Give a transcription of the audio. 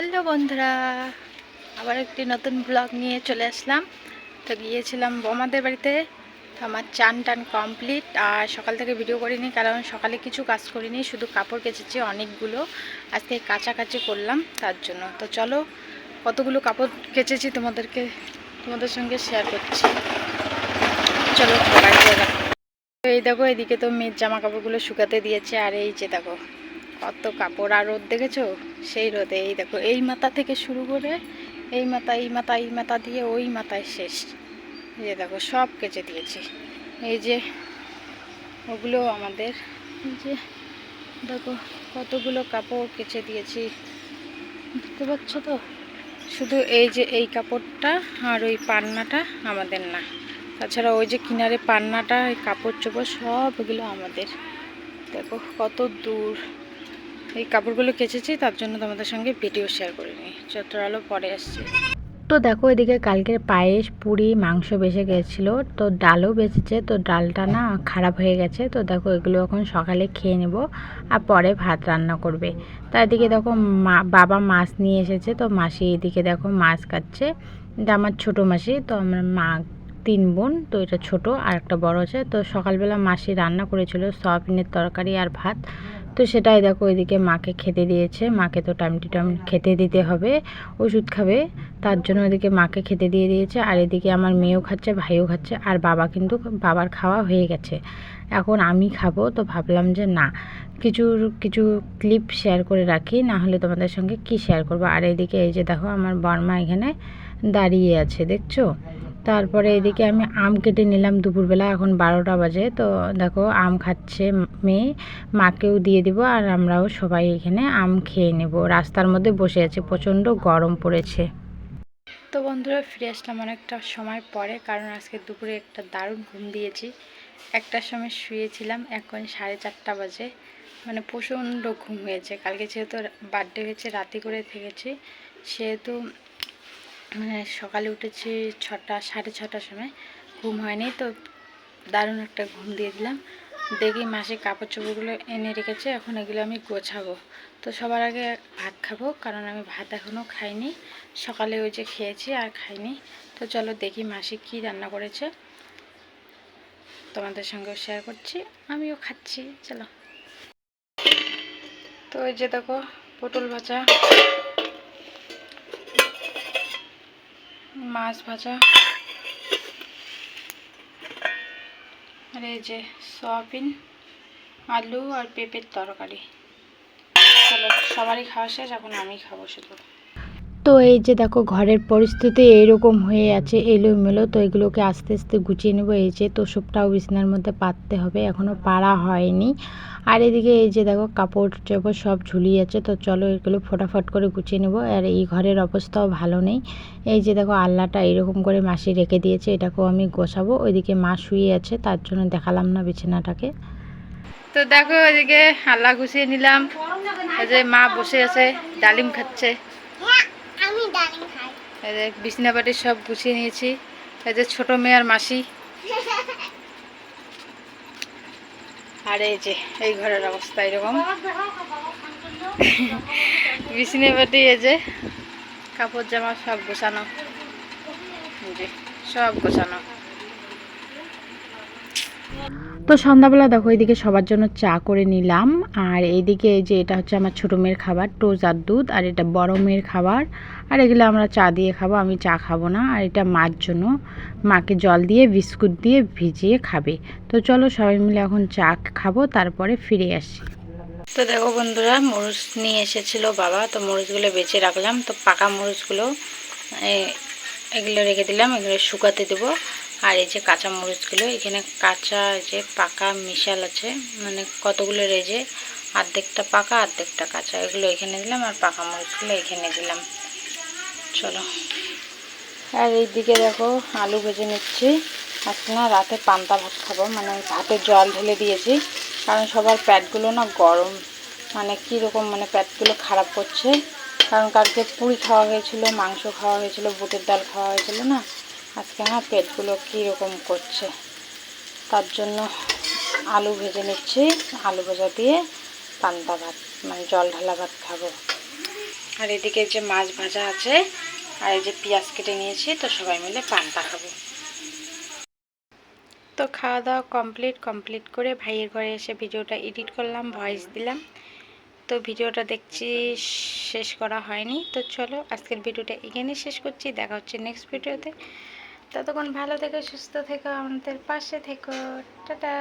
Hello বন্ধুরা, আবার একটি নতুন ব্লগ নিয়ে চলে আসলাম। তো গিয়েছিলাম বোমাদের বাড়িতে, তো আমার চান টান কমপ্লিট আর সকাল থেকে ভিডিও করিনি, কারণ সকালে কিছু কাজ করিনি, শুধু কাপড় কেচেছি অনেকগুলো। আজকে কাছাকাছি করলাম তার জন্য। তো চলো, কতগুলো কাপড় কেচেছি তোমাদেরকে, তোমাদের সঙ্গে শেয়ার করছি। চলো এই দেখো, এদিকে তো মেয়ের জামা কাপড়গুলো শুকাতে দিয়েছে, আর এই যে দেখো কত কাপড় আর রোদ দেখেছ? সেই রোদে, এই দেখো, এই মাথা থেকে শুরু করে এই মাথা এই মাথা এই মাথা দিয়ে ওই মাথায় শেষ। যে দেখো, সব কেচে দিয়েছি। এই যে, ওগুলো আমাদের যে, দেখো, কতগুলো কাপড় কেচে দিয়েছি। বুঝতে পারছ তো? শুধু এই যে, এই কাপড়টা আর ওই পান্নাটা আমাদের না। তাছাড়া ওই যে কিনারে পান্নাটা কাপড় চোপড় সব এগুলো আমাদের। দেখো, কত দূর। এই কাপড়গুলো কেচেছি, তার জন্য তোমাদের সঙ্গে ভিডিও শেয়ার করিনি চত্বর আলো পরে আসছি। তো দেখো, এদিকে কালকের পায়েস, পুরি, মাংস বেঁচে গেছিল, তো ডালও বেঁচেছে, তো ডালটা না খারাপ হয়ে গেছে, তো দেখো এগুলো এখন সকালে খেয়ে নেব, আর পরে ভাত রান্না করবে। তো এদিকে দেখো মা, বাবা মাছ নিয়ে এসেছে, তো মাসি এদিকে দেখো মাছ কাটছে। এটা আমার ছোটো মাসি, তো আমার মা তিন বোন, তো এটা ছোট আর একটা বড় আছে। তো সকালবেলা মাসি রান্না করেছিল সয়াবিনের তরকারি আর ভাত। তো সেটাই দেখো ওইদিকে মাকে খেতে দিয়েছে। মাকে তো টাইম টু টাইম খেতে দিতে হবে, ওষুধ খাবে। তার জন্য এদিকে মাকে খেতে দিয়ে দিয়েছে। আর এদিকে আমার মেয়েও খাচ্ছে, ভাইও খাচ্ছে। আর বাবা কিন্তু বাবার খাওয়া হয়ে গেছে। এখন আমি খাব, তো ভাবলাম যে না, কিছু কিছু ক্লিপ শেয়ার করে রাখি, না হলে তোমাদের সঙ্গে কি শেয়ার করব? আর এদিকে এই যে দেখো আমার বর্মা এখানে দাঁড়িয়ে আছে, দেখছ? তারপরে এদিকে আমি আম কেটে নিলাম দুপুরবেলা, এখন বারোটা বাজে। তো দেখো, আম খাচ্ছে মেয়ে, মাকেও দিয়ে দিব আর আমরাও সবাই এখানে আম খেয়ে নেব। রাস্তার মধ্যে বসে আছে, প্রচণ্ড গরম পড়েছে। তো বন্ধুরা, ফিরে আসলাম অনেকটা সময় পরে, কারণ আজকে দুপুরে একটা দারুণ ঘুম দিয়েছি। একটার সময় শুয়েছিলাম, এখন সাড়ে চারটা বাজে। মানে প্রচণ্ড ঘুম হয়েছে। কালকে যেহেতু বার্থডে হয়েছে, রাতে করে থেকেছি। সেহেতু সকালে উঠেছি ছটা, সাড়ে ছটার সময়। ঘুম হয়নি তো দারুণ একটা ঘুম দিয়ে দিলাম। দেখি মাসে কাপড় চোপড়গুলো এনে রেখেছে, এখন এগুলো আমি গোছাবো। তো সবার আগে ভাত খাব, কারণ আমি ভাত এখনও খাইনি। সকালে ওই যে খেয়েছি আর খাইনি। তো চলো দেখি মাসি কি রান্না করেছে। তোমাদের সঙ্গেও শেয়ার করছি, আমিও খাচ্ছি, চলো। তো ওই যে দেখো, পটল ভাজা। মাছ ভাজা। আর এই যে সয়াবিন, আলু আর পেঁপের তরকারি। চলো, সবারই খাওয়া শেষ, এখন আমি খাব শুধু। তো এই যে দেখো, ঘরের পরিস্থিতি এইরকম হয়ে আছে, এলোমেলো, তো এগুলোকে আস্তে আস্তে গুছিয়ে নেব। এই যে তোষকটাও বিছনার মধ্যে পাততে হবে এখনও পাড়া হয়নি। আর এদিকে এই যে দেখো, কাপড় চাপড় সব ঝুলিয়ে আছে, তো চলো এগুলো ফটাফট করে গুছিয়ে নেব। আর এই ঘরের অবস্থাও ভালো নেই। এই যে দেখো আল্লাটা এরকম করে মাসি রেখে দিয়েছে, এটাকেও আমি গোছাবো। ওইদিকে মা শুয়ে আছে, তার জন্য দেখালাম না বিছানাটাকে। তো দেখো, এদিকে আল্লাহ গুছিয়ে নিলাম। যে মা বসে আছে, ডালিম খাচ্ছে। আমি ডালিম এই যে বিছনা পাটি সব গুছিয়ে নিয়েছি। এই যে ছোট মেয়ে আর মাসি। আর এই যে, এই ঘরের অবস্থা এরকম। বিছনা পাটি এই যে, কাপড় জামা সব গোছানো। সব গোছানো। তো সন্ধ্যাবেলা দেখো এইদিকে সবার জন্য চা করে নিলাম। আর এইদিকে এই যে এটা হচ্ছে আমার ছোটো মেয়ের খাবার টোজ আর দুধ, আর এটা বড় মেয়ের খাবার। আর এগুলো আমরা চা দিয়ে খাব, আমি চা খাব না। আর এটা মার জন্য, মাকে জল দিয়ে, বিস্কুট দিয়ে ভিজিয়ে খাবে। তো চলো সবাই মিলে এখন চা খাব, তারপরে ফিরে আসি। তো দেখো বন্ধুরা, মরিচ নিয়ে এসেছিল বাবা, তো মরিচগুলো বেছে রাখলাম। তো পাকা মরিচগুলো এগুলো রেখে দিলাম, এগুলো শুকাতে দেবো। আর এই যে কাঁচা মরিচগুলো এখানে কাঁচা যে পাকা মিশাল আছে মানে কতগুলো রেজে অর্ধেকটা পাকা অর্ধেকটা কাঁচা। এগুলো এখানে দিলাম আর পাকা মরিচগুলো এখানে দিলাম। চলো। আর এইদিকে দেখো, আলু ভেজে নিচ্ছি। আজকে না রাতে পান্তা ভাত খাব মানে ভাতে জল ঢেলে দিয়েছি, কারণ সবার প্যাটগুলো না গরম। মানে কীরকম মানে প্যাটগুলো খারাপ করছে। কারণ কালকে পুরি খাওয়া হয়েছিল, মাংস খাওয়া হয়েছিল, বুটের ডাল খাওয়া হয়েছিল না। আজকে না পেটগুলো কীরকম করছে? তার জন্য আলু ভেজে নিচ্ছি। আলু ভাজা দিয়ে পান্তা ভাত মানে জল ঢালা ভাত খাব। আর এদিকে যে মাছ ভাজা আছে আর এই যে পেঁয়াজ কেটে নিয়েছি, তো সবাই মিলে পান্তা খাব। তো খাওয়া দাওয়া কমপ্লিট কমপ্লিট করে ভাইয়ের ঘরে এসে ভিডিওটা এডিট করলাম, ভয়েস দিলাম। তো ভিডিওটা দেখছি শেষ করা হয়নি। তো চলো আজকের ভিডিওটা এখানে শেষ করছি। দেখা হচ্ছে নেক্সট ভিডিওতে। ততক্ষণ ভালো থেকো, সুস্থ থেকো, আমাদের পাশে থেকো। টাটা।